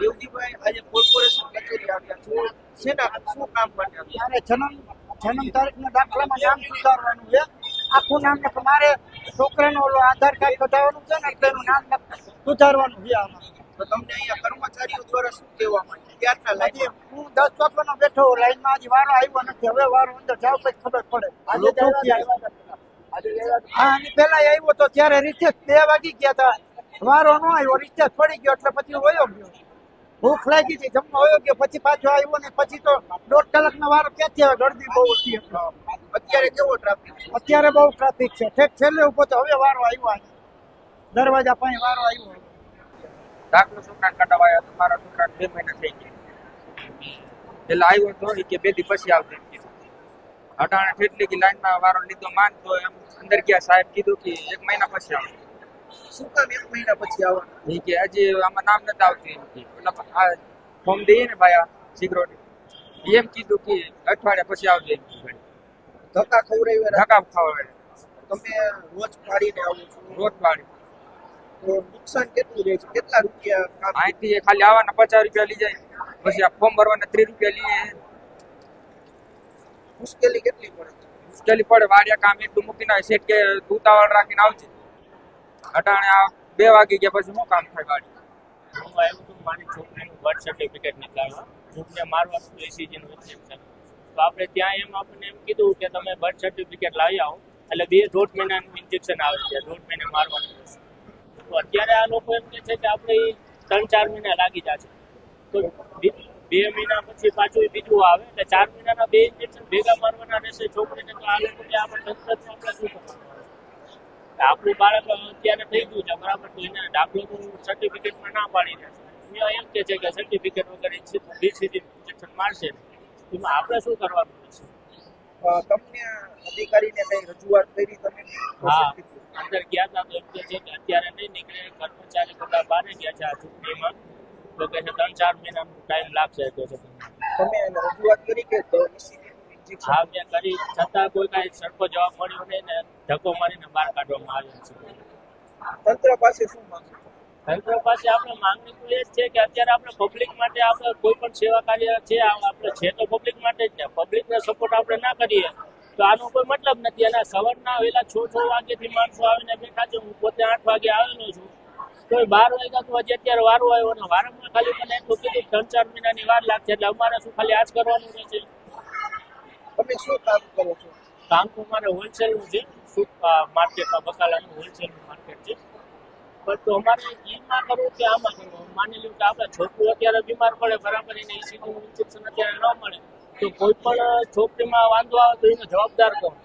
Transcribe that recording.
દેવજીભાઈ આજે કોર્પોરેશન કચેરી આવ્યા છો. શેના શું કામ માટે મારે જન્મ જન્મ તારીખના દાખલામાં નામ સુધારવાનું છે. આખું નામ ને મારે છોકરાનો ઓલો આધાર કાર્ડ કઢાવવાનું છે ને તેનું નામ સુધારવાનું છે આમાં. તો તમને અહીંયા કર્મચારીઓ દ્વારા શું કહેવા માંગે? ક્યારના લાગે હું દસ વાગ્યાનો બેઠો લાઈનમાં હજી વારો આવ્યો નથી. હવે વારો અંદર જાવ પછી ખબર પડે. આજે ક્યાં? હા અને પેલા આવ્યો તો ત્યારે રિસેસ બે વાગી ગયા હતા. વારો ન આવ્યો રિસેસ પડી ગયો એટલે પછી વયો ગયો. ભૂખ લાગી હતી જમવા આવ્યો કે પછી પાછો આવ્યો ને પછી તો દોઢ કલાકનો વારો ક્યાંથી આવે? ગળદી બહુ હતી. અત્યારે કેવો ટ્રાફિક અત્યારે બહુ ટ્રાફિક છે. ઠેક છેલ્લે ઊભો તો હવે વારો આવ્યો આજે. દરવાજા પાસે વારો આવ્યો. ડાકનું છોકરા કઢાવાયા તો મારા સુકાન બે મહિના થઈ ગયા. એટલે આવ્યો તો કે બે દી પછી આવશે હટાણે અટાણે ઠેટલી કે લાઈનમાં વારો લીધો માન તો એમ અંદર ગયા સાહેબ કીધું કે એક મહિના પછી આવશે શું કામ એક મહિના પછી આવવાનું? એ કે આજે આમાં નામ નથી આવતું એમ કે. આ ફોર્મ દઈએ ને ભાઈ આ સિક્યોરિટી એમ કીધું કે અઠવાડિયા પછી આવજો એમ કીધું. ધક્કા ખવડાવ્યા ધક્કા ખાવા તમે રોજ પાડીને આવો છો? રોજ પાડી. તો નુકસાન કેટલું રહે છે? કેટલા રૂપિયા અહીંથી ખાલી આવવાના પચાસ રૂપિયા લઈ જાય. પછી આ ફોર્મ ભરવાના ત્રીસ રૂપિયા લઈએ મુશ્કેલી કેટલી પડે? મુશ્કેલી પડે. વાડિયા કામ એટલું મૂકીને સેટ કે ઉતાવળ રાખીને આવજે. અટાણે બે વાગી ગયા પછી શું કામ થાય ગાડી? બર્થ સર્ટિફિકેટ લાવી આવો. એટલે બે દોઢ મહિનાનું ઇન્જેક્શન આવે છે. દોઢ મહિને મારવાનું રહેશે અત્યારે આ લોકો એમ કહે છે કે આપણે ત્રણ ચાર મહિના લાગી જશે. તો બે- મહિના પછી પાછું બીજું આવે. એટલે ચાર મહિનાના બે ઇન્જેક્શન ભેગા મારવાના રહેશે છોકરીને. તો આ લોકો શું કરવાનું? આપણું બાળક અત્યારે થઈ ગયું છે બરાબર? તો એને દાખલો તો સર્ટિફિકેટમાં ના પાડી દેશે અહીંયા એમ કે છે કે સર્ટિફિકેટ વગર ડીસીજી ઇન્જેક્શન મારશે એમાં આપણે શું કરવાનું છે? તમને અધિકારીને કઈ રજૂઆત કરી તમે? હા. અંદર ગયા હતા તો એમ કે છે કે અત્યારે નહીં નીકળે કર્મચારી બધા બહાર ગયા છે આ ચૂંટણીમાં. તો કે ત્રણ ચાર મહિનાનો ટાઈમ લાગશે તો છે તમે રજૂઆત કરી કે તો કરી છતાં કોઈ કાંઈ સરખો જવાબ મળ્યો નહીં ને ધક્કો મારીને બહાર કાઢવામાં આવ્યો છે. તંત્ર પાસે શું માંગો તંત્ર પાસે આપણે માંગણી તો એ જ છે કે અત્યારે આપણે પબ્લિક માટે આપણે કોઈ પણ સેવા કાર્ય છે આપણે છે તો પબ્લિક માટે જ ને. પબ્લિકને સપોર્ટ આપણે ના કરીએ તો આનો કોઈ મતલબ નથી. અને સવારના વહેલા છ છ વાગ્યાથી માણસો આવીને બેઠા છે હું પોતે આઠ વાગે આવેલો છું. તો બાર વાગ્યા તો હજી અત્યારે વારો આવ્યો અને વારંવાર ખાલી મને એટલું કીધું ત્રણ ચાર મહિનાની વાર લાગશે એટલે અમારે શું ખાલી આજ કરવાનું રહેશે? તમે શું કામ કરો છો? કામ તો મારે હોલસેલનું છે માર્કેટમાં બકાલાનું હોલસેલનું માર્કેટ છે. પણ તો અમારે એમાં કરવું કે આમાં કરવું. માની લ્યો કે આપણે છોકરું અત્યારે બીમાર પડે, બરાબર, એને ઈસીજીનું ઇન્જેક્શન અત્યારે ન મળે. તો કોઈ પણ છોકરીમાં વાંધો આવે તો એનો જવાબદાર કોણ?